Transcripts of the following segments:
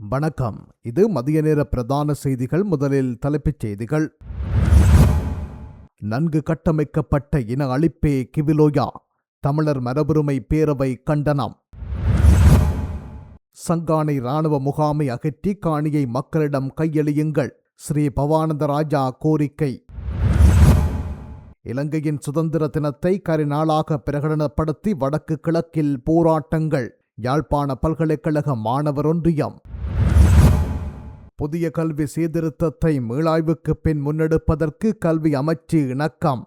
வணக்கம். இது மதிய நேர பிரதான செய்திகள். முதலில் தலைப்புச் செய்திகள். நன்கு கட்டமைக்கப்பட்ட இன அழிப்பே கிவிலோயா. தமிழர் மரபுரிமை பேரவை கண்டனம். சங்கானை இராணுவ முகாமை அகற்றி காணியை மக்களிடம் கையளியுங்கள். ஸ்ரீ பவானந்த ராஜா கோரிக்கை. இலங்கையின் சுதந்திர தினத்தை கரிநாளாக பிரகடனப்படுத்தி வடக்கு கிழக்கில் போராட்டங்கள். யாழ்ப்பாண பல்கலைக்கழக மாணவர் ஒன்றியம் புதிய கல்வி சீர்திருத்தத்தை மீளாய்வுக்கு பின் முன்னெடுப்பதற்கு கல்வி அமைச்சு இணக்கம்.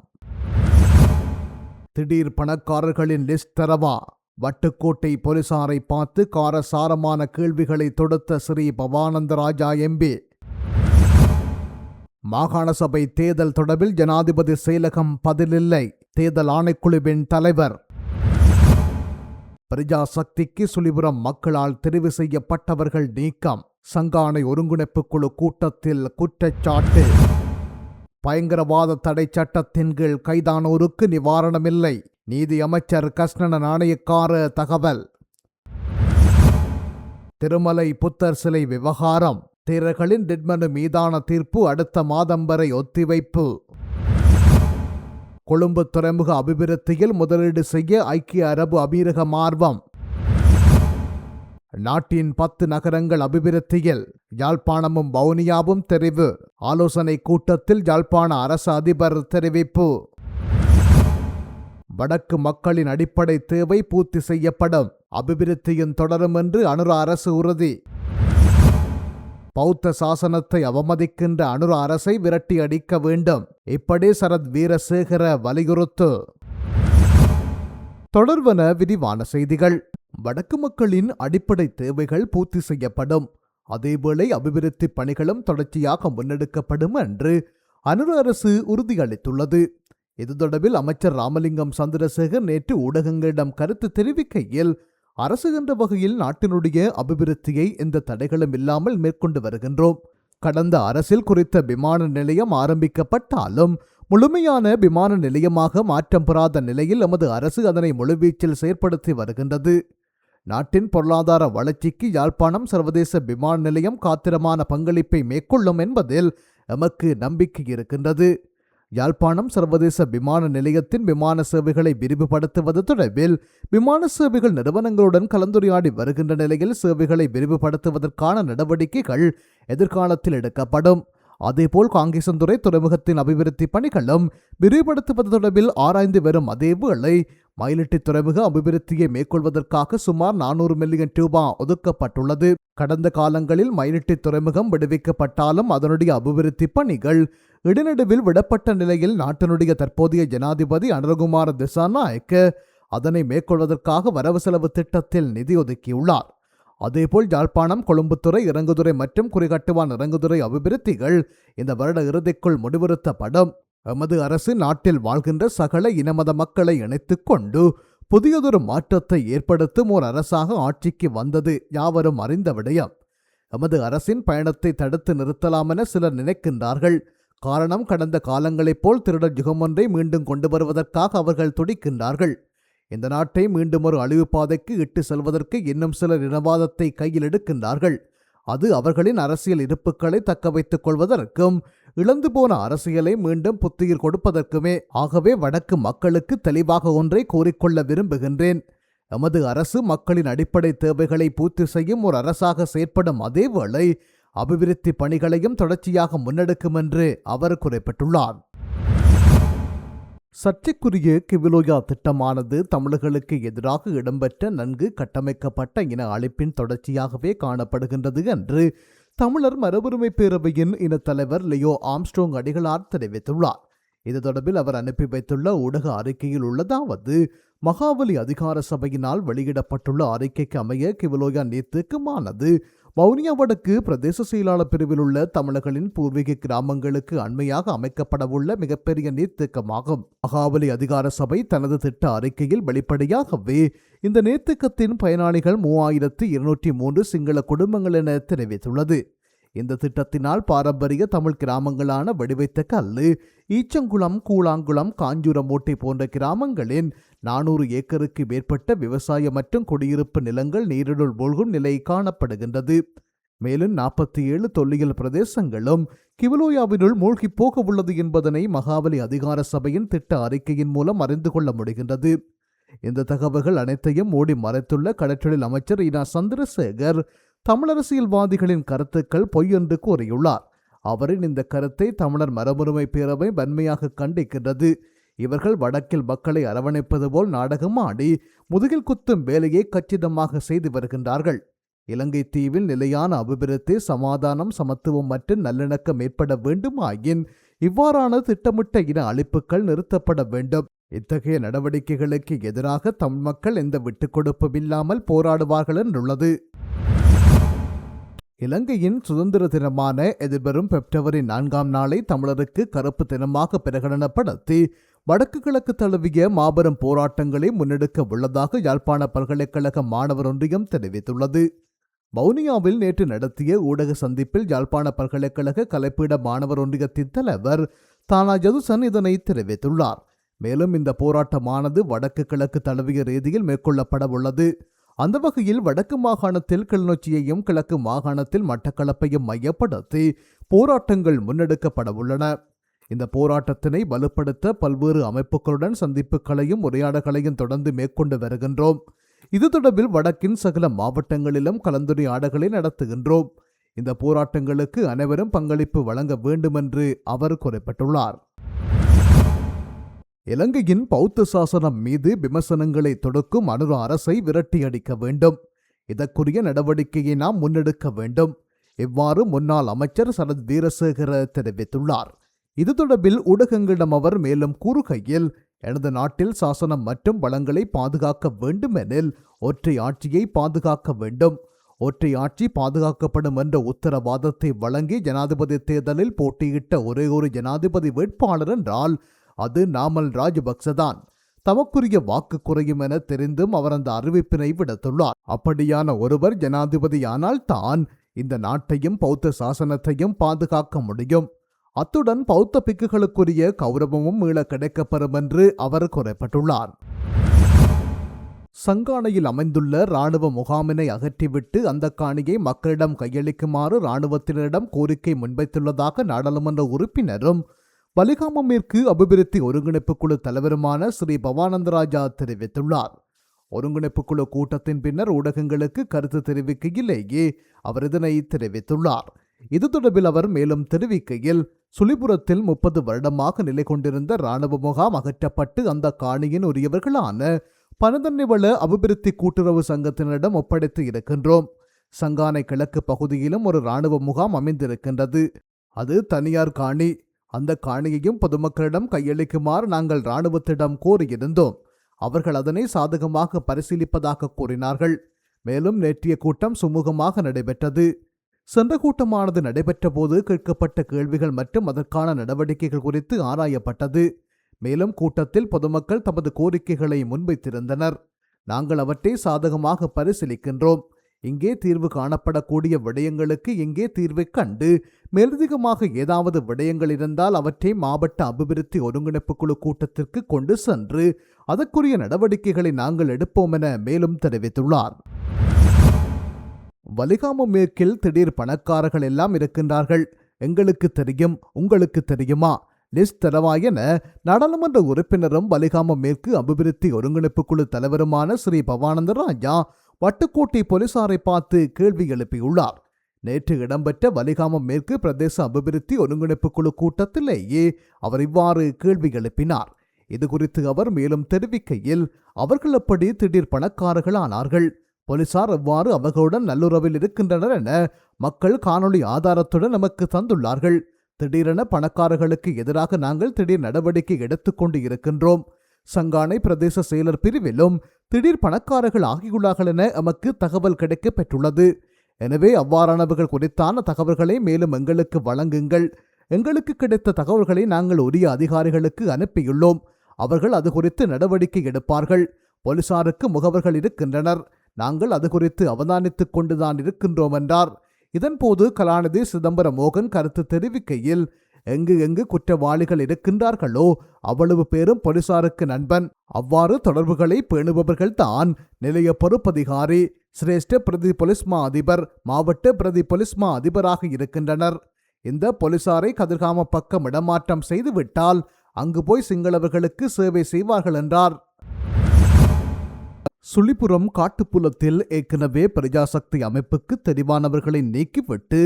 திடீர் பணக்காரர்களின் லிஸ்ட் தரவா? வட்டுக்கோட்டை போலீசாரை பார்த்து காரசாரமான கேள்விகளை தொடுத்த ஸ்ரீ பவானந்தராஜா எம்பி. மாகாண சபை தேர்தல் தொடர்பில் ஜனாதிபதி செயலகம் பதிலில்லை. தேர்தல் ஆணைக்குழுவின் தலைவர். பிரஜா சக்திக்கு சுழிபுரம் மக்களால் தெரிவு செய்யப்பட்டவர்கள் நீக்கம். சங்கானை ஒருங்கிணைப்பு குழு கூட்டத்தில் குற்றச்சாட்டு. பயங்கரவாத தடை சட்டத்தின் கீழ் கைதானோருக்கு நிவாரணமில்லை. நீதி அமைச்சர் கஷ்ணன நாணயக்கார தகவல். திருமலை புத்தர் சிலை விவகாரம். தேரர்களின் டிட்மனு மீதான தீர்ப்பு அடுத்த மாதம் வரை ஒத்திவைப்பு. கொழும்பு துறைமுக அபிவிருத்தியில் முதலீடு செய்ய ஐக்கிய அரபு அமீரகம் ஆர்வம் நாட்டின் பத்து நகரங்கள் அபிவிருத்தியில் யாழ்ப்பாணமும் வவுனியாவும் தெரிவு. ஆலோசனை கூட்டத்தில் யாழ்ப்பாண அரசு அதிபர் தெரிவிப்பு. வடக்கு மக்களின் அடிப்படை தேவை பூர்த்தி செய்யப்படும். அபிவிருத்தியும் தொடரும் என்று அனுர அரசு உறுதி. பௌத்த சாசனத்தை அவமதிக்கின்ற அனுர அரசை விரட்டி அடிக்க வேண்டும். இப்படி சரத் வீரசேகர வலியுறுத்து. தொடர்வன விரிவான செய்திகள். வடக்கு மக்களின் அடிப்படை தேவைகள் பூர்த்தி செய்யப்படும். அதேவேளை அபிவிருத்தி பணிகளும் தொடர்ச்சியாக முன்னெடுக்கப்படும் என்று அனுர அரசு உறுதியளித்துள்ளது. இது தொடர்பில் அமைச்சர் ராமலிங்கம் சந்திரசேகர் நேற்று ஊடகங்களிடம் கருத்து தெரிவிக்கையில் அரசு என்ற வகையில் நாட்டினுடைய அபிவிருத்தியை எந்த தடைகளும் இல்லாமல் மேற்கொண்டு வருகின்றோம். கடந்த அரசில் குறித்த விமான நிலையம் ஆரம்பிக்கப்பட்டாலும் முழுமையான விமான நிலையமாக மாற்றம் பெறாத நிலையில் எமது அரசு அதனை முழுவீச்சில் செயற்படுத்தி வருகின்றது. நாட்டின் பொருளாதார வளர்ச்சிக்கு யாழ்ப்பாணம் சர்வதேச விமான நிலையம் காத்திரமான பங்களிப்பை மேற்கொள்ளும் என்பதில் எமக்கு நம்பிக்கை இருக்கின்றது. யாழ்ப்பாணம் சர்வதேச விமான நிலையத்தின் விமான சேவைகளை விரிவுபடுத்துவது தொடர்பில் விமான சேவைகள் நிறுவனங்களுடன் கலந்துரையாடி வருகின்ற நிலையில் சேவைகளை விரிவுபடுத்துவதற்கான நடவடிக்கைகள் எதிர்காலத்தில் எடுக்கப்படும். அதேபோல் காங்கேசந்துறை துறைமுகத்தின் அபிவிருத்தி பணிகளும் விரிவுபடுத்துவது தொடர்பில் ஆராய்ந்து வரும் அதேவேளை மயிலிட்டி துறைமுக அபிவிருத்தியை மேற்கொள்வதற்காக சுமார் நானூறு மில்லியன் ரூபா ஒதுக்கப்பட்டுள்ளது. கடந்த காலங்களில் மயிலிட்டி துறைமுகம் விடுவிக்கப்பட்டாலும் அதனுடைய அபிவிருத்தி பணிகள் இடைநடுவில் விடப்பட்ட நிலையில் நாட்டினுடைய தற்போதைய ஜனாதிபதி அனுரகுமார திசாநாயக்க அதனை மேற்கொள்வதற்காக வரவு செலவு திட்டத்தில் நிதி ஒதுக்கியுள்ளார். அதேபோல் யாழ்ப்பாணம் கொழும்புத்துறை இறங்குதுறை மற்றும் குறிகட்டுவான் இறங்குதுறை அபிவிருத்திகள் இந்த வருட இறுதிக்குள் முடிவுறுத்தப்படும். எமது அரசு நாட்டில் வாழ்கின்ற சகல இனமத மக்களை இணைத்துக் கொண்டு புதியதொரு மாற்றத்தை ஏற்படுத்தும் ஓர் அரசாக ஆட்சிக்கு வந்தது யாவரும் அறிந்த விடயம். எமது அரசின் பயணத்தை தடுத்து நிறுத்தலாமென சிலர் நினைக்கின்றார்கள். காரணம் கடந்த காலங்களைப் போல் திருடர் யுகமொன்றை மீண்டும் கொண்டு வருவதற்காக அவர்கள் துடிக்கின்றார்கள். இந்த நாட்டை மீண்டும் ஒரு அழிவு பாதைக்கு இட்டு செல்வதற்கு இன்னும் சிலர் இனவாதத்தை கையில் எடுக்கின்றார்கள். அது அவர்களின் அரசியல் இருப்புக்களை தக்க வைத்துக் கொள்வதற்கும் இழந்து போன அரசியலை மீண்டும் புத்துயிர் கொடுப்பதற்குமே ஆகவே வடக்கு மக்களுக்கு தெளிவாக ஒன்றை கூறிக்கொள்ள விரும்புகின்றேன். எமது அரசு மக்களின் அடிப்படை தேவைகளை பூர்த்தி செய்யும் ஒரு அரசாக செயற்படும் அதேவேளை அபிவிருத்தி பணிகளையும் தொடர்ச்சியாக முன்னெடுக்கும் என்று அவர் குறிப்பிட்டுள்ளார். சர்ச்சைக்குரிய கிவிலோயா திட்டமானது தமிழர்களுக்கு எதிராக இடம்பெற்ற நன்கு கட்டமைக்கப்பட்ட இன அழிப்பின் தொடர்ச்சியாகவே காணப்படுகின்றது என்று தமிழர் மரபுரிமை பேரவையின் இனத்தலைவர் லியோ ஆம்ஸ்ட்ரோங் அடிகளார் தெரிவித்துள்ளார். இது தொடர்பில் அவர் அனுப்பி வைத்துள்ள ஊடக அறிக்கையில் உள்ளதாவது மகாவலி அதிகார சபையினால் வெளியிடப்பட்டுள்ள அறிக்கைக்கு அமைய கிவிலோயா நீர்த்தேக்கமானது வவுனியா வடக்கு பிரதேச செயலாளர் பிரிவில் உள்ள தமிழர்களின் பூர்வீக கிராமங்களுக்கு அண்மையாக அமைக்கப்படவுள்ள மிகப்பெரிய நீர்த்தேக்கமாகும் மகாபலி அதிகார சபை தனது திட்ட அறிக்கையில் வெளிப்படையாகவே இந்த நீர்த்தேக்கத்தின் பயனாளிகள் மூவாயிரத்து இருநூற்றி மூன்று சிங்கள குடும்பங்கள் என தெரிவித்துள்ளது. இந்த திட்டத்தினால் பாரம்பரிய தமிழ் கிராமங்களான வடிவைத்த கல்லு ஈச்சங்குளம் கூழாங்குளம் காஞ்சூரமூட்டை போன்ற கிராமங்களின் நானூறு ஏக்கருக்கு மேற்பட்ட விவசாய மற்றும் குடியிருப்பு நிலங்கள் நீரினுள் மூழ்கும் நிலை காணப்படுகின்றது. மேலும் நாற்பத்தி ஏழு தொல்லியல் பிரதேசங்களும் கிவலோயாவினுள் மூழ்கிப் போக உள்ளது என்பதனை மகாபலி அதிகார சபையின் திட்ட அறிக்கையின் மூலம் அறிந்து கொள்ள முடிகின்றது. இந்த தகவல்கள் அனைத்தையும் மூடி மறைத்துள்ள கடற்றொழில் அமைச்சர் இனா சந்திரசேகர் தமிழரசியல்வாதிகளின் கருத்துக்கள் பொய் என்று கூறியுள்ளார். அவரின் இந்த கருத்தை தமிழர் மரபுரிமை பேரவை வன்மையாக கண்டிக்கின்றது. இவர்கள் வடக்கில் மக்களை அரவணைப்பது போல் நாடகம் ஆடி முதுகில் குத்தும் வேலையை கச்சிதமாக செய்து வருகின்றார்கள். இலங்கை தீவில் நிலையான அபிவிருத்தி சமாதானம் சமத்துவம் மற்றும் நல்லிணக்கம் ஏற்பட வேண்டுமாயின் இவ்வாறான திட்டமிட்ட இன அழிப்புகள் நிறுத்தப்பட வேண்டும். இத்தகைய நடவடிக்கைகளுக்கு எதிராக தமிழ் மக்கள் எந்த விட்டுக்கொடுப்பும் இல்லாமல் போராடுவார்கள் என்றுள்ளது. இலங்கையின் சுதந்திர தினமான எதிர்வரும் பிப்ரவரி நான்காம் நாளை தமிழருக்கு கருப்பு தினமாக பிரகடனப்படுத்தி வடக்கு கிழக்கு தழுவிய மாபெரும் போராட்டங்களை முன்னெடுக்க உள்ளதாக யாழ்ப்பாண பல்கலைக்கழக மாணவர் ஒன்றியம் தெரிவித்துள்ளது. வவுனியாவில் நேற்று நடத்திய ஊடக சந்திப்பில் யாழ்ப்பாண பல்கலைக்கழக கலைப்பீட மாணவர் ஒன்றியத்தின் தலைவர் தானா ஜதுசன் இதனை தெரிவித்துள்ளார். மேலும் இந்த போராட்டமானது வடக்கு கிழக்கு தழுவிய ரீதியில் மேற்கொள்ளப்பட உள்ளது. அந்த வகையில் வடக்கு மாகாணத்தில் கிளிநொச்சியையும் கிழக்கு மாகாணத்தில் மட்டக்களப்பையும் மையப்படுத்தி போராட்டங்கள் முன்னெடுக்கப்பட உள்ளன. இந்த போராட்டத்தினை வலுப்படுத்த பல்வேறு அமைப்புகளுடன் சந்திப்புகளையும் உரையாடல்களையும் தொடர்ந்து மேற்கொண்டு வருகின்றோம். இது தொடர்பில் வடக்கின் சகல மாவட்டங்களிலும் கலந்துரையாடல்களை நடத்துகின்றோம். இந்த போராட்டங்களுக்கு அனைவரும் பங்களிப்பு வழங்க வேண்டுமென்று அவர் குறிப்பிட்டுள்ளார். இலங்கையின் பௌத்த சாசனம் மீது விமர்சனங்களை தொடுக்கும் அனுர அரசை விரட்டியடிக்க வேண்டும். இதற்குரிய நடவடிக்கையை நாம் முன்னெடுக்க வேண்டும். இவ்வாறு முன்னாள் அமைச்சர் சரத் வீரசேகர தெரிவித்துள்ளார். இது தொடர்பில் ஊடகங்களிடம் அவர் மேலும் கூறுகையில் எனது நாட்டில் சாசனம் மற்றும் வளங்களை பாதுகாக்க வேண்டுமெனில் ஒற்றை ஆட்சியை பாதுகாக்க வேண்டும். ஒற்றை ஆட்சி பாதுகாக்கப்படும் என்ற உத்தரவாதத்தை வழங்கி ஜனாதிபதி தேர்தலில் போட்டியிட்ட ஒரே ஒரு ஜனாதிபதி வேட்பாளர் என்றால் அது நாமல் ராஜபக்சதான். தமக்குரிய வாக்கு குறையும் என தெரிந்தும் அவர் அந்த அறிவிப்பினை விடுத்துள்ளார். அப்படியான ஒருவர் ஜனாதிபதியானால் தான் இந்த நாட்டையும் பௌத்த சாசனத்தையும் பாதுகாக்க முடியும். அத்துடன் பௌத்த பிக்குகளுக்குரிய கௌரவமும் மீள கிடைக்கப்பெறும் என்று அவர் குறைப்பட்டுள்ளார். சங்கானையில் அமைந்துள்ள இராணுவ முகாமினை அகற்றிவிட்டு அந்த காணியை மக்களிடம் கையளிக்குமாறு இராணுவத்தினரிடம் கோரிக்கை முன்வைத்துள்ளதாக நாடாளுமன்ற உறுப்பினரும் பலிகாமம் மேற்கு அபிவிருத்தி ஒருங்கிணைப்பு குழு தலைவருமான ஸ்ரீ பவானந்தராஜா தெரிவித்துள்ளார். ஒருங்கிணைப்பு குழு கூட்டத்தின் பின்னர் ஊடகங்களுக்கு கருத்து தெரிவிக்கையிலேயே அவர் இதனை தெரிவித்துள்ளார். இது தொடர்பில் அவர் மேலும் தெரிவிக்கையில் சுழிபுரத்தில் முப்பது வருடமாக நிலை கொண்டிருந்த இராணுவ முகாம் அகற்றப்பட்டு அந்த காணியின் உரியவர்களான பனதன்னிவள அபிவிருத்தி கூட்டுறவு சங்கத்தினரிடம் ஒப்படைத்து இருக்கின்றோம். சங்கானை கிழக்கு பகுதியிலும் ஒரு இராணுவ முகாம் அமைந்திருக்கின்றது. அது தனியார் காணி. அந்த காணியையும் பொதுமக்களிடம் கையளிக்குமாறு நாங்கள் இராணுவத்திடம் கோரியிருந்தோம். அவர்கள் அதனை சாதகமாக பரிசீலிப்பதாக கூறினார்கள். மேலும் நேற்றைய கூட்டம் சுமூகமாக நடைபெற்றது. சென்ற கூட்டமானது நடைபெற்ற போது கேட்கப்பட்ட கேள்விகள் மற்றும் அதற்கான நடவடிக்கைகள் குறித்து ஆராயப்பட்டது. மேலும் கூட்டத்தில் பொதுமக்கள் தமது கோரிக்கைகளை முன்வைத்திருந்தனர். நாங்கள் அவற்றை சாதகமாக பரிசீலிக்கின்றோம். இங்கே தீர்வு காணப்படக்கூடிய விடயங்களுக்கு இங்கே தீர்வை கண்டு மேலதிகமாக ஏதாவது விடயங்கள் இருந்தால் அவற்றை மாவட்ட அபிவிருத்தி ஒருங்கிணைப்பு குழு கூட்டத்திற்கு கொண்டு சென்று அதற்குரிய நடவடிக்கைகளை நாங்கள் எடுப்போம் என மேலும் தெரிவித்துள்ளார். வலிகாமம் மேற்கில் திடீர் பணக்காரர்கள் எல்லாம் இருக்கின்றார்கள். எங்களுக்கு தெரியும் உங்களுக்கு தெரியுமா? லிஸ்ட் தரவா என நாடாளுமன்ற உறுப்பினரும் வலிகாமம் மேற்கு அபிவிருத்தி ஒருங்கிணைப்பு குழு தலைவருமான ஸ்ரீ பவானந்த ராஜா வட்டுக்கோட்டை போலீசாரை பார்த்து கேள்வி எழுப்பியுள்ளார். நேற்று இடம்பெற்ற வலிகாமம் மேற்கு பிரதேச அபிவிருத்தி ஒருங்கிணைப்பு குழு கூட்டத்திலேயே அவர் இவ்வாறு கேள்வி எழுப்பினார். இது குறித்து அவர் மேலும் தெரிவிக்கையில் அவர்கள் எப்படி திடீர் பணக்காரர்கள் ஆனார்கள் போலீசார் எவ்வாறு அவர்களுடன் நல்லுறவில் இருக்கின்றனர் என மக்கள் காணொளி ஆதாரத்துடன் நமக்கு தந்துள்ளார்கள். திடீரென பணக்காரர்களுக்கு எதிராக நாங்கள் திடீர் நடவடிக்கை எடுத்துக்கொண்டு இருக்கின்றோம். சங்கானை பிரதேச செயலர் பிரிவிலும் திடீர் பணக்காரர்கள் ஆகியுள்ளார்கள் என எமக்கு தகவல் கிடைக்க பெற்றுள்ளது. எனவே அவ்வாறானவர்கள் குறித்தான தகவல்களை மேலும் எங்களுக்கு வழங்குங்கள். எங்களுக்கு கிடைத்த தகவல்களை நாங்கள் உரிய அதிகாரிகளுக்கு அனுப்பியுள்ளோம். அவர்கள் அது குறித்து நடவடிக்கை எடுப்பார்கள். போலீசாருக்கு முகவர்கள் இருக்கின்றனர். நாங்கள் அது குறித்து அவதானித்துக் கொண்டுதான் இருக்கின்றோம் என்றார் இதன்போது கலாநிதி சிதம்பர மோகன் கருத்து தெரிவிக்கையில் எங்கு எங்கு குற்றவாளிகள் இருக்கின்றார்களோ அவ்வளவு பேரும் போலீசாருக்கு நண்பன். அவ்வாறு தொடர்புகளை பேணுபவர்கள் தான் நிலைய பொறுப்பதிகாரி சிரேஷ்ட பிரதி பொலிஸ்மா அதிபர் மாவட்ட பிரதி பொலிஸ்மா அதிபராக இருக்கின்றனர். இந்த போலீசாரை கதிர்காம பக்கம் இடமாற்றம் செய்துவிட்டால் அங்கு போய் சிங்களவர்களுக்கு சேவை செய்வார்கள் என்றார். சுழிபுரம் காட்டுப்புலத்தில் ஏற்கனவே பிரஜாசக்தி அமைப்புக்கு தெரிவானவர்களை நீக்கிவிட்டு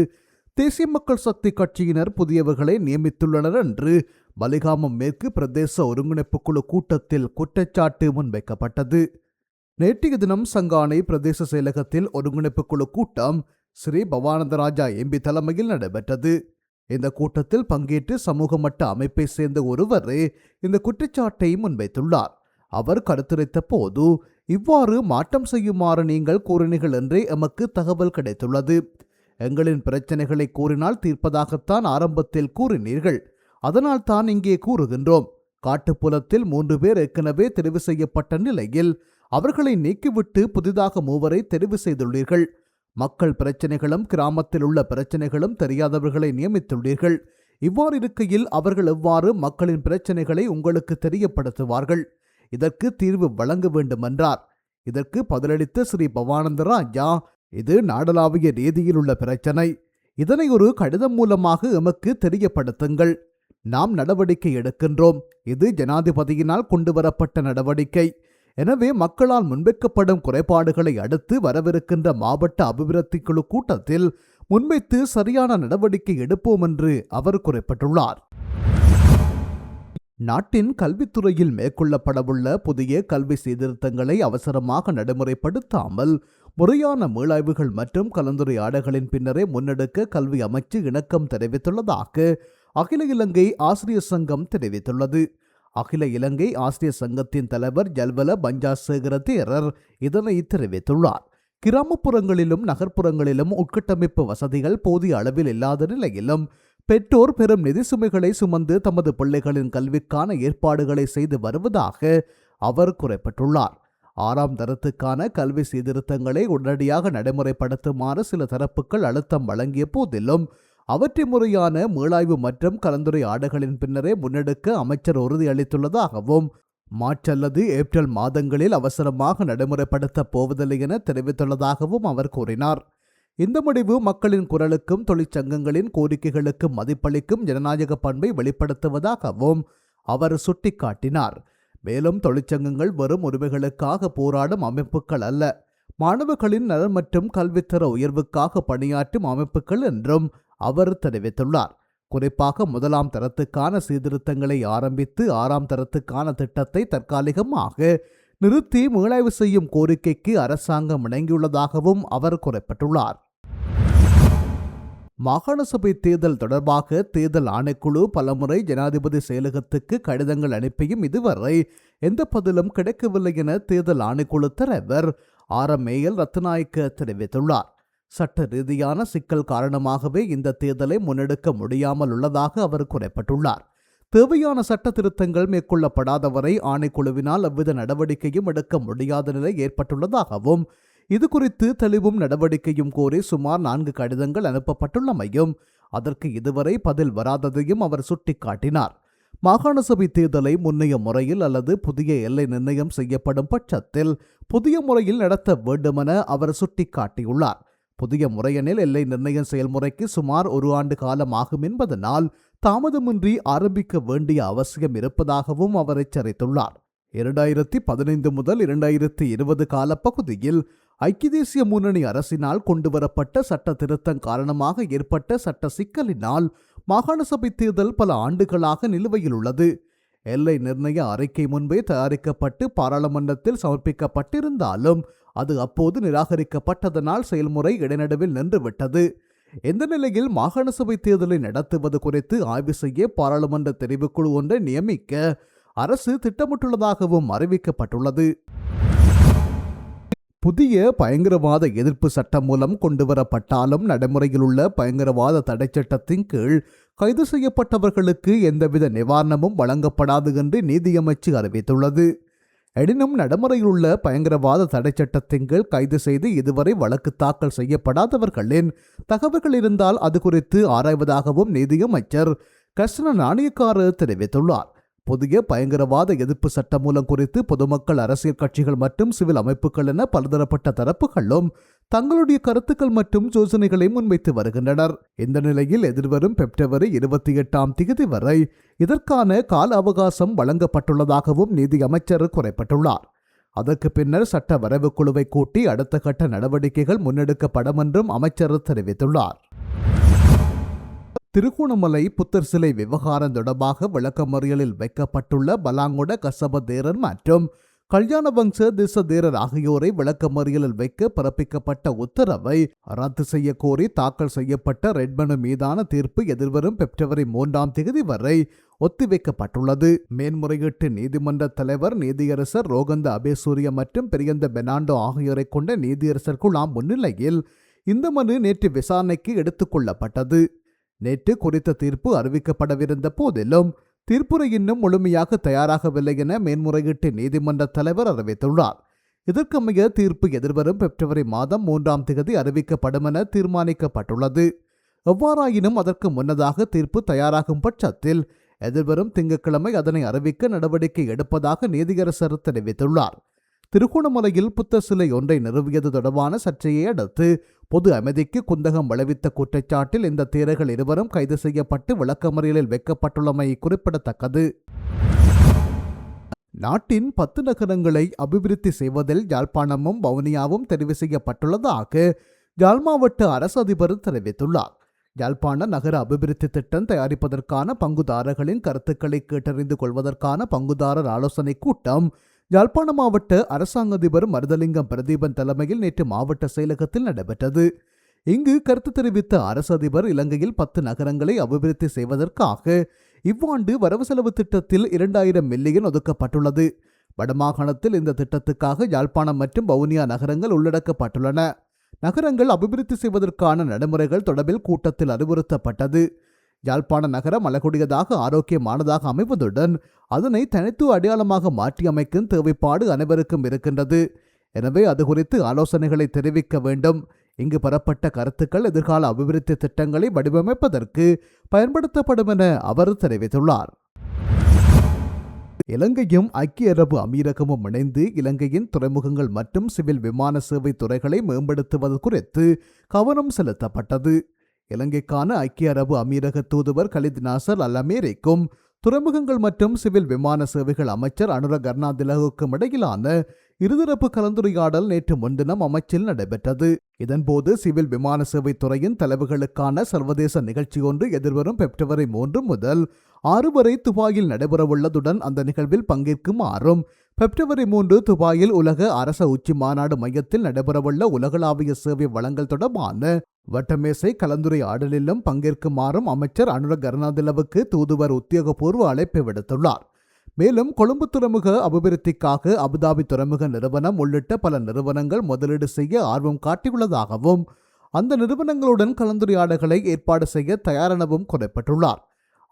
தேசிய மக்கள் சக்தி கட்சியினர் புதியவர்களை நியமித்துள்ளனர் என்று பலிகாமம் மேற்கு பிரதேச ஒருங்கிணைப்பு குழு கூட்டத்தில் குற்றச்சாட்டு முன்வைக்கப்பட்டது. நேற்றைய தினம் சங்கானை பிரதேச செயலகத்தில் ஒருங்கிணைப்பு குழு கூட்டம் ஸ்ரீ பவானந்தராஜா எம்பி தலைமையில் நடைபெற்றது. இந்த கூட்டத்தில் பங்கேற்று சமூக மட்ட அமைப்பை சேர்ந்த ஒருவரே இந்த குற்றச்சாட்டை முன்வைத்துள்ளார். அவர் கருத்துரைத்த போது இவ்வாறு மாற்றம் செய்யுமாறு நீங்கள் கூறினீர்கள் என்றே எமக்கு தகவல் கிடைத்துள்ளது. எங்களின் பிரச்சனைகளை கூறினால் தீர்ப்பதாகத்தான் ஆரம்பத்தில் கூறினீர்கள். அதனால் தான் இங்கே கூறுகின்றோம். காட்டுப்புலத்தில் மூன்று பேர் ஏற்கனவே தெரிவு செய்யப்பட்ட நிலையில் அவர்களை நீக்கிவிட்டு புதிதாக மூவரை தெரிவு செய்துள்ளீர்கள். மக்கள் பிரச்சனைகளும் கிராமத்தில் உள்ள பிரச்சனைகளும் தெரியாதவர்களை நியமித்துள்ளீர்கள். இவ்வாறு இருக்கையில் அவர்கள் எவ்வாறு மக்களின் பிரச்சனைகளை உங்களுக்கு தெரியப்படுத்துவார்கள்? இதற்கு தீர்வு வழங்க வேண்டுமென்றார். இதற்கு பதிலளித்த ஸ்ரீ பவானந்தரா ஐயா இது நாடளாவிய ரீதியில் உள்ள பிரச்சனை. இதனை ஒரு கடிதம் மூலமாக எமக்கு தெரியப்படுத்துங்கள். நாம் நடவடிக்கை எடுக்கின்றோம். இது ஜனாதிபதியினால் கொண்டுவரப்பட்ட நடவடிக்கை. எனவே மக்களால் முன்வைக்கப்படும் குறைபாடுகளை அடுத்து வரவிருக்கின்ற மாவட்ட அபிவிருத்தி குழு கூட்டத்தில் முன்வைத்து சரியான நடவடிக்கை எடுப்போம் என்று அவர் குறிப்பிட்டுள்ளார். நாட்டின் கல்வித்துறையில் மேற்கொள்ளப்படவுள்ள புதிய கல்வி சீர்திருத்தங்களை அவசரமாக நடைமுறைப்படுத்தாமல் முறையான மீளாய்வுகள் மற்றும் கலந்துரையாடல்களின் பின்னரே முன்னெடுக்க கல்வி அமைச்சு இணக்கம் தெரிவித்துள்ளதாக அகில இலங்கை ஆசிரியர் சங்கம் தெரிவித்துள்ளது. அகில இலங்கை ஆசிரியர் சங்கத்தின் தலைவர் ஜல்வல பஞ்சாசேகர தேரர் இதனை தெரிவித்துள்ளார். கிராமப்புறங்களிலும் நகர்ப்புறங்களிலும் உட்கட்டமைப்பு வசதிகள் போதிய அளவில் இல்லாத நிலையிலும் பெற்றோர் பெரும் நிதி சுமைகளை சுமந்து தமது பிள்ளைகளின் கல்விக்கான ஏற்பாடுகளை செய்து வருவதாக அவர் குறிப்பிட்டுள்ளார். ஆறாம் தரத்துக்கான கல்வி சீர்திருத்தங்களை உடனடியாக நடைமுறைப்படுத்துமாறு சில தரப்புகள் அழுத்தம் வழங்கிய போதிலும் அவற்றை முறையான மீளாய்வு மற்றும் கலந்துரையாடல்களின் பின்னரே முன்னெடுக்க அமைச்சர் உறுதியளித்துள்ளதாகவும் மார்ச் அல்லது ஏப்ரல் மாதங்களில் அவசரமாக நடைமுறைப்படுத்தப் போவதில்லை என தெரிவித்துள்ளதாகவும் அவர் கூறினார். இந்த முடிவு மக்களின் குரலுக்கும் தொழிற்சங்கங்களின் கோரிக்கைகளுக்கும் மதிப்பளிக்கும் ஜனநாயக பண்பை வெளிப்படுத்துவதாகவும் அவர் சுட்டிக்காட்டினார். மேலும் தொழிற்சங்கங்கள் வெறும் உரிமைகளுக்காக போராடும் அமைப்புகள் அல்ல. மாணவர்களின் நலன் மற்றும் கல்வித்தர உயர்வுக்காக பணியாற்றும் அமைப்புகள் என்றும் அவர் தெரிவித்துள்ளார். குறிப்பாக முதலாம் தரத்துக்கான சீர்திருத்தங்களை ஆரம்பித்து ஆறாம் தரத்துக்கான திட்டத்தை தற்காலிகமாக நிறுத்தி மீளாய்வு செய்யும் கோரிக்கைக்கு அரசாங்கம் இணங்கியுள்ளதாகவும் அவர் குறிப்பிட்டுள்ளார். மாகாண சபை தேர்தல் தொடர்பாக தேர்தல் ஆணைக்குழு பலமுறை ஜனாதிபதி செயலகத்துக்கு கடிதங்கள் அனுப்பியும் இதுவரை எந்த பதிலும் கிடைக்கவில்லை என தேர்தல் ஆணைக்குழு தலைவர் ஆர் எம் மேயல் ரத்நாயக்க தெரிவித்துள்ளார். சட்ட ரீதியான சிக்கல் காரணமாகவே இந்த தேர்தலை முன்னெடுக்க முடியாமல் உள்ளதாக அவர் குறிப்பிட்டுள்ளார். தேவையான சட்ட திருத்தங்கள் மேற்கொள்ளப்படாதவரை ஆணைக்குழுவினால் அவ்வித நடவடிக்கையும் எடுக்க முடியாத நிலை ஏற்பட்டுள்ளதாகவும் இது குறித்து தெளிவும் நடவடிக்கையும் கோரி சுமார் நான்கு கடிதங்கள் அனுப்பப்பட்டுள்ளமையும் அதற்கு இதுவரை பதில் வராததையும் அவர் சுட்டிக்காட்டினார். மாகாண சபை தேர்தலை முன்னைய முறையில் அல்லது புதிய எல்லை நிர்ணயம் செய்யப்படும் பட்சத்தில் புதிய முறையில் நடத்த வேண்டுமென அவர் சுட்டிக்காட்டியுள்ளார். புதிய முறையெனில் எல்லை நிர்ணய செயல்முறைக்கு சுமார் ஒரு ஆண்டு காலம் ஆகும் என்பதனால் தாமதமின்றி ஆரம்பிக்க வேண்டிய அவசியம் இருப்பதாகவும் அவர் எச்சரித்துள்ளார். இரண்டாயிரத்தி பதினைந்து முதல் இரண்டாயிரத்தி இருபது காலப்பகுதியில் ஐக்கிய தேசிய முன்னணி அரசினால் கொண்டுவரப்பட்ட சட்ட திருத்தம் காரணமாக ஏற்பட்ட சட்ட சிக்கலினால் மாகாண சபை தேர்தல் பல ஆண்டுகளாக நிலுவையில் உள்ளது. எல்லை நிர்ணய அறிக்கை முன்பே தயாரிக்கப்பட்டு பாராளுமன்றத்தில் சமர்ப்பிக்கப்பட்டிருந்தாலும் அது அப்போது நிராகரிக்கப்பட்டதனால் செயல்முறை இடைநடுவில் நின்றுவிட்டது. இந்த நிலையில் மாகாண சபை தேர்தலை நடத்துவது குறித்து ஆய்வு செய்ய பாராளுமன்ற தெரிவுக்குழு ஒன்றை நியமிக்க அரசு திட்டமிட்டுள்ளதாகவும் அறிவிக்கப்பட்டுள்ளது. புதிய பயங்கரவாத எதிர்ப்பு சட்டம் மூலம் கொண்டுவரப்பட்டாலும் நடைமுறையில் உள்ள பயங்கரவாத தடைச் சட்டத்தின் கீழ் கைது செய்யப்பட்டவர்களுக்கு எந்தவித நிவாரணமும் வழங்கப்படாது என்று நீதியமைச்சு அறிவித்துள்ளது. எனினும் நடைமுறையில் உள்ள பயங்கரவாத தடைச் சட்டத்தின் கீழ் கைது செய்து இதுவரை வழக்கு தாக்கல் செய்யப்படாதவர்களின் தகவல்கள் இருந்தால் அது குறித்து ஆராய்வதாகவும் நீதியமைச்சர் கிருஷ்ண நாணயக்காரர் தெரிவித்துள்ளார். புதிய பயங்கரவாத எதிர்ப்பு சட்டமூலம் குறித்து பொதுமக்கள் அரசியல் கட்சிகள் மற்றும் சிவில் அமைப்புகள் என பலதரப்பட்ட தரப்புகளும் தங்களுடைய கருத்துக்கள் மற்றும் யோசனைகளை முன்வைத்து வருகின்றனர். இந்த நிலையில் எதிர்வரும் பிப்ரவரி இருபத்தி எட்டாம் தேதி வரை இதற்கான கால அவகாசம் வழங்கப்பட்டுள்ளதாகவும் நீதி அமைச்சர் குறைப்பட்டுள்ளார். அதற்கு பின்னர் சட்ட வரவு குழுவை கூட்டி அடுத்த கட்ட நடவடிக்கைகள் முன்னெடுக்கப்படும் என்றும் அமைச்சர் தெரிவித்துள்ளார். திருகோணமலை புத்தர் சிலை விவகாரம் தொடர்பாக விளக்கமறியலில் வைக்கப்பட்டுள்ள பலாங்குட கசப தேரர் மற்றும் கல்யாண வம்ச திச தேரர் ஆகியோரை விளக்கமறியலில் வைக்க பிறப்பிக்கப்பட்ட உத்தரவை ரத்து செய்ய கோரி தாக்கல் செய்யப்பட்ட ரெட்மனு மீதான தீர்ப்பு எதிர்வரும் பிப்ரவரி மூன்றாம் தேதி வரை ஒத்திவைக்கப்பட்டுள்ளது. மேன்முறையீட்டு நீதிமன்ற தலைவர் நீதியரசர் ரோகந்த அபேசூரிய மற்றும் பெரியந்த பெனாண்டோ ஆகியோரை கொண்ட நீதியரசர் குழாம் முன்னிலையில் இந்த மனு நேற்று விசாரணைக்கு எடுத்துக்கொள்ளப்பட்டது நேற்று குறித்த தீர்ப்பு அறிவிக்கப்படவிருந்த போதிலும் தீர்ப்புரை இன்னும் முழுமையாக தயாராகவில்லை என மேன்முறையீட்டு நீதிமன்ற தலைவர் அறிவித்துள்ளார். இதற்கமைய தீர்ப்பு எதிர்வரும் பிப்ரவரி மாதம் மூன்றாம் தேதி அறிவிக்கப்படும் என தீர்மானிக்கப்பட்டுள்ளது. எவ்வாறாயினும் அதற்கு முன்னதாக தீர்ப்பு தயாராகும் பட்சத்தில் எதிர்வரும் திங்கட்கிழமை அதனை அறிவிக்க நடவடிக்கை எடுப்பதாக நீதியரசர் தெரிவித்துள்ளார். திருகோணமலையில் புத்த சிலை ஒன்றை நிறுவியது தொடர்பான சர்ச்சையை அடுத்து பொது அமைதிக்கு குந்தகம் விளைவித்த குற்றச்சாட்டில் இந்த தேரர்கள் இருவரும் கைது செய்யப்பட்டு விளக்கமறியலில் வைக்கப்பட்டுள்ளமை குறிப்பிடத்தக்கது. நாட்டின் பத்து நகரங்களை அபிவிருத்தி செய்வதில் யாழ்ப்பாணமும் வவுனியாவும் தெரிவு செய்யப்பட்டுள்ளதாக யாழ் மாவட்ட அரசு அதிபர் தெரிவித்துள்ளார். யாழ்ப்பாண நகர அபிவிருத்தி திட்டம் தயாரிப்பதற்கான பங்குதாரர்களின் கருத்துக்களை கேட்டறிந்து கொள்வதற்கான பங்குதாரர் ஆலோசனைக் கூட்டம் யாழ்ப்பாண மாவட்ட அரசாங்க அதிபர் மருதலிங்கம் பிரதீபன் தலைமையில் நேற்று மாவட்ட செயலகத்தில் நடைபெற்றது. இங்கு கருத்து தெரிவித்த அரசு அதிபர் இலங்கையில் பத்து நகரங்களை அபிவிருத்தி செய்வதற்காக இவ்வாண்டு வரவு செலவு திட்டத்தில் இரண்டாயிரம் மில்லியன் ஒதுக்கப்பட்டுள்ளது. வடமாகாணத்தில் இந்த திட்டத்துக்காக யாழ்ப்பாணம் மற்றும் வவுனியா நகரங்கள் உள்ளடக்கப்பட்டுள்ளன. நகரங்கள் அபிவிருத்தி செய்வதற்கான நடைமுறைகள் தொடர்பில் கூட்டத்தில் அறிவுறுத்தப்பட்டது. யாழ்ப்பாண நகரம் அழகுடையதாக ஆரோக்கியமானதாக அமைவதுடன் அதனை தனித்துவ அடையாளமாக மாற்றியமைக்கும் தேவைப்பாடு அனைவருக்கும் இருக்கின்றது. எனவே அது குறித்து ஆலோசனைகளை தெரிவிக்க வேண்டும். இங்கு பெறப்பட்ட கருத்துக்கள் எதிர்கால அபிவிருத்தி திட்டங்களை வடிவமைப்பதற்கு பயன்படுத்தப்படும் என அவர் தெரிவித்துள்ளார். இலங்கையும் ஐக்கிய அரபு அமீரகமும் இணைந்து இலங்கையின் துறைமுகங்கள் மற்றும் சிவில் விமான சேவை துறைகளை மேம்படுத்துவது குறித்து கவனம் செலுத்தப்பட்டது. இலங்கைக்கான ஐக்கிய அரபு அமீரக தூதுவர் கலித் நாசர் அல் துறைமுகங்கள் மற்றும் சிவில் விமான சேவைகள் அமைச்சர் அனுர கர்ணாதிலகுக்கும் இடையிலான இருதரப்பு கலந்துரையாடல் நேற்று முன்தினம் அமைச்சில் நடைபெற்றது. இதன்போது சிவில் விமான சேவை துறையின் தலைவர்களுக்கான சர்வதேச நிகழ்ச்சி ஒன்று எதிர்வரும் பிப்ரவரி மூன்று முதல் ஆறு வரை துபாயில் நடைபெறவுள்ளதுடன் அந்த நிகழ்வில் பங்கேற்குமாறும் பிப்ரவரி மூன்று துபாயில் உலக அரச உச்சி மாநாடு மையத்தில் நடைபெறவுள்ள உலகளாவிய சேவை வழங்கல் தொடர்பான வட்டமேசை கலந்துரையாடலிலும் பங்கேற்குமாறும் அமைச்சர் அனுர கருணாதிலவுக்கு தூதுவர் உத்தியோகபூர்வ அழைப்பு விடுத்துள்ளார். மேலும் கொழும்பு துறைமுக அபிவிருத்திக்காக அபுதாபி துறைமுக நிறுவனம் உள்ளிட்ட பல நிறுவனங்கள் முதலீடு செய்ய ஆர்வம் காட்டியுள்ளதாகவும் அந்த நிறுவனங்களுடன் கலந்துரையாடல்களை ஏற்பாடு செய்ய தயாரெனவும் குறிப்பிட்டுள்ளார்.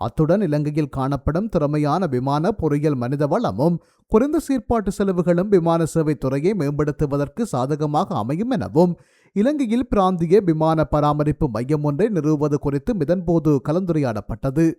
அத்துடன் இலங்கையில் காணப்படும் திறமையான விமான பொறியியல் மனித வளமும் குறைந்த சீர்பாட்டு செலவுகளும் விமான சேவை துறையை மேம்படுத்துவதற்கு சாதகமாக அமையும் எனவும் இலங்கையில் பிராந்திய விமான பராமரிப்பு மையம் ஒன்றை நிறுவுவது குறித்தும் இதன்போது கலந்துரையாடப்பட்டது.